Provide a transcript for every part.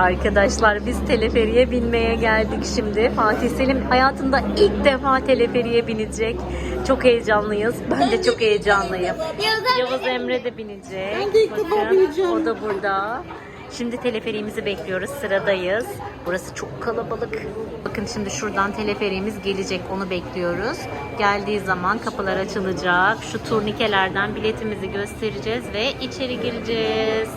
Arkadaşlar biz teleferiye binmeye geldik şimdi. Fatih Selim hayatında ilk defa teleferiye binecek. Çok heyecanlıyız. Ben de çok heyecanlıyım. Yavuz Emre de binecek. Ben de ilk defa bineceğim. O da burada. Şimdi teleferiğimizi bekliyoruz. Sıradayız. Burası çok kalabalık. Bakın şimdi şuradan teleferiğimiz gelecek. Onu bekliyoruz. Geldiği zaman kapılar açılacak. Şu turnikelerden biletimizi göstereceğiz ve içeri gireceğiz.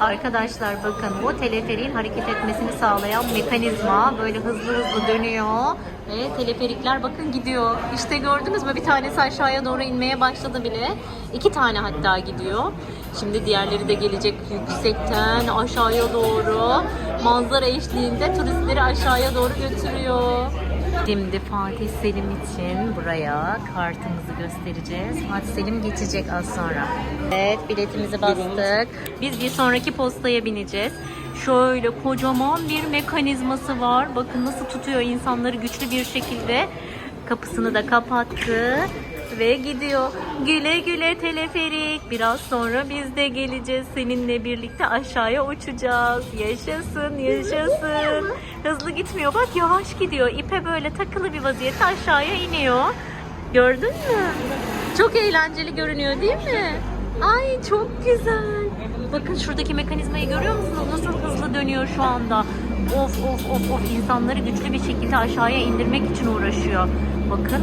Arkadaşlar bakın bu teleferiğin hareket etmesini sağlayan mekanizma böyle hızlı hızlı dönüyor ve teleferikler bakın gidiyor. İşte gördünüz mü bir tanesi aşağıya doğru inmeye başladı bile. İki tane hatta gidiyor. Şimdi diğerleri de gelecek yüksekten aşağıya doğru. Manzara eşliğinde turistleri aşağıya doğru götürüyor. Şimdi Fatih Selim için buraya kartımızı göstereceğiz. Fatih Selim geçecek az sonra. Evet biletimizi bastık. Biz bir sonraki postaya bineceğiz. Şöyle kocaman bir mekanizması var. Bakın nasıl tutuyor insanları güçlü bir şekilde. Kapısını da kapattı ve gidiyor. Güle güle teleferik. Biraz sonra biz de geleceğiz. Seninle birlikte aşağıya uçacağız. Yaşasın, yaşasın. Hızlı gitmiyor. Bak yavaş gidiyor. İpe böyle takılı bir vaziyette aşağıya iniyor. Gördün mü? Çok eğlenceli görünüyor değil mi? Ay çok güzel. Bakın şuradaki mekanizmayı görüyor musunuz? Nasıl hızlı dönüyor şu anda. Of of of of insanları güçlü bir şekilde aşağıya indirmek için uğraşıyor. Bakın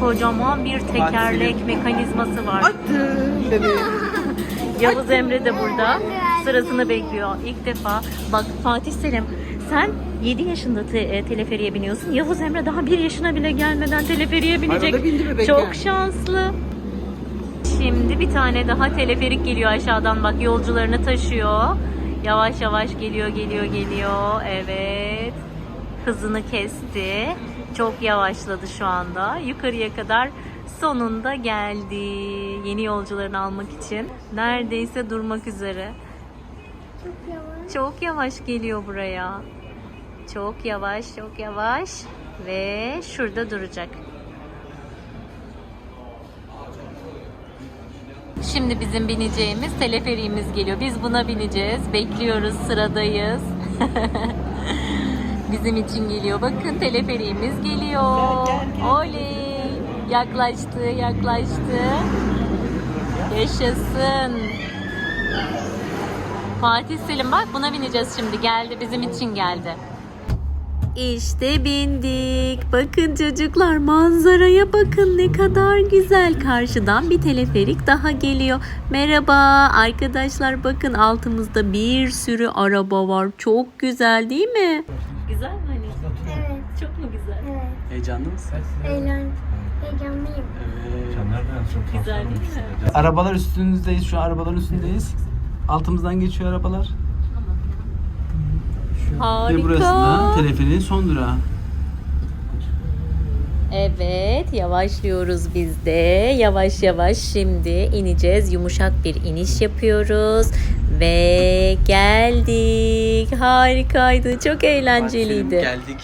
kocaman bir tekerlek mekanizması var. Yavuz Emre de burada. Sırasını bekliyor. İlk defa. Bak Fatih Selim sen 7 yaşında te- e, teleferiye biniyorsun. Yavuz Emre daha 1 yaşına bile gelmeden teleferiye binecek. Arada bindi bebek Çok yani. şanslı. Şimdi bir tane daha teleferik geliyor aşağıdan bak yolcularını taşıyor. Yavaş yavaş geliyor geliyor geliyor. Evet. Hızını kesti. Çok yavaşladı şu anda. Yukarıya kadar sonunda geldi. Yeni yolcularını almak için. Neredeyse durmak üzere. Çok yavaş. Çok yavaş geliyor buraya. Çok yavaş, çok yavaş ve şurada duracak. Şimdi bizim bineceğimiz teleferiğimiz geliyor. Biz buna bineceğiz. Bekliyoruz, sıradayız. bizim için geliyor. Bakın teleferiğimiz geliyor. Oley! Yaklaştı, yaklaştı. Yaşasın. Fatih Selim bak buna bineceğiz şimdi. Geldi bizim için geldi. İşte bindik. Bakın çocuklar manzaraya bakın ne kadar güzel. Karşıdan bir teleferik daha geliyor. Merhaba arkadaşlar bakın altımızda bir sürü araba var. Çok güzel değil mi? Güzel mi hani? Evet. Çok mu güzel? Evet. Heyecanlı mısın? Eğlen. Heyecanlıyım. Evet. Güzel değil mi? Arabalar üstünüzdeyiz. Şu an arabaların üstündeyiz. Altımızdan geçiyor arabalar. Harika. Ve burası da teleferiğin son durağı. Evet, yavaşlıyoruz biz de. Yavaş yavaş şimdi ineceğiz. Yumuşak bir iniş yapıyoruz ve geldik. Harikaydı. Çok eğlenceliydi. Geldik.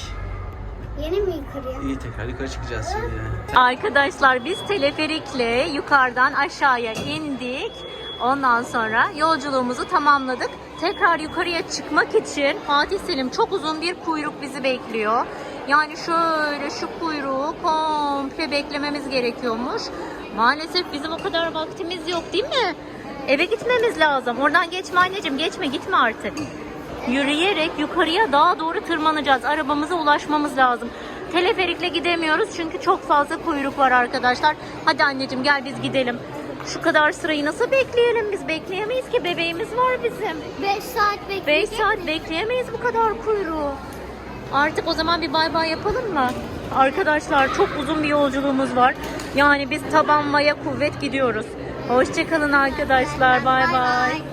Yeni mi yukarıya? İyi tekrar yukarı çıkacağız şimdi. Arkadaşlar biz teleferikle yukarıdan aşağıya indik. Ondan sonra yolculuğumuzu tamamladık. Tekrar yukarıya çıkmak için Fatih Selim çok uzun bir kuyruk bizi bekliyor. Yani şöyle şu kuyruğu komple beklememiz gerekiyormuş. Maalesef bizim o kadar vaktimiz yok değil mi? Eve gitmemiz lazım. Oradan geçme anneciğim geçme gitme artık. Yürüyerek yukarıya daha doğru tırmanacağız. Arabamıza ulaşmamız lazım. Teleferikle gidemiyoruz çünkü çok fazla kuyruk var arkadaşlar. Hadi anneciğim gel biz gidelim. Şu kadar sırayı nasıl bekleyelim biz? Bekleyemeyiz ki bebeğimiz var bizim. 5 saat 5 bekleyecek saat bekleyemeyiz bu kadar kuyruğu. Artık o zaman bir bay bay yapalım mı? Arkadaşlar çok uzun bir yolculuğumuz var. Yani biz taban maya kuvvet gidiyoruz. Hoşçakalın arkadaşlar. Bay bay.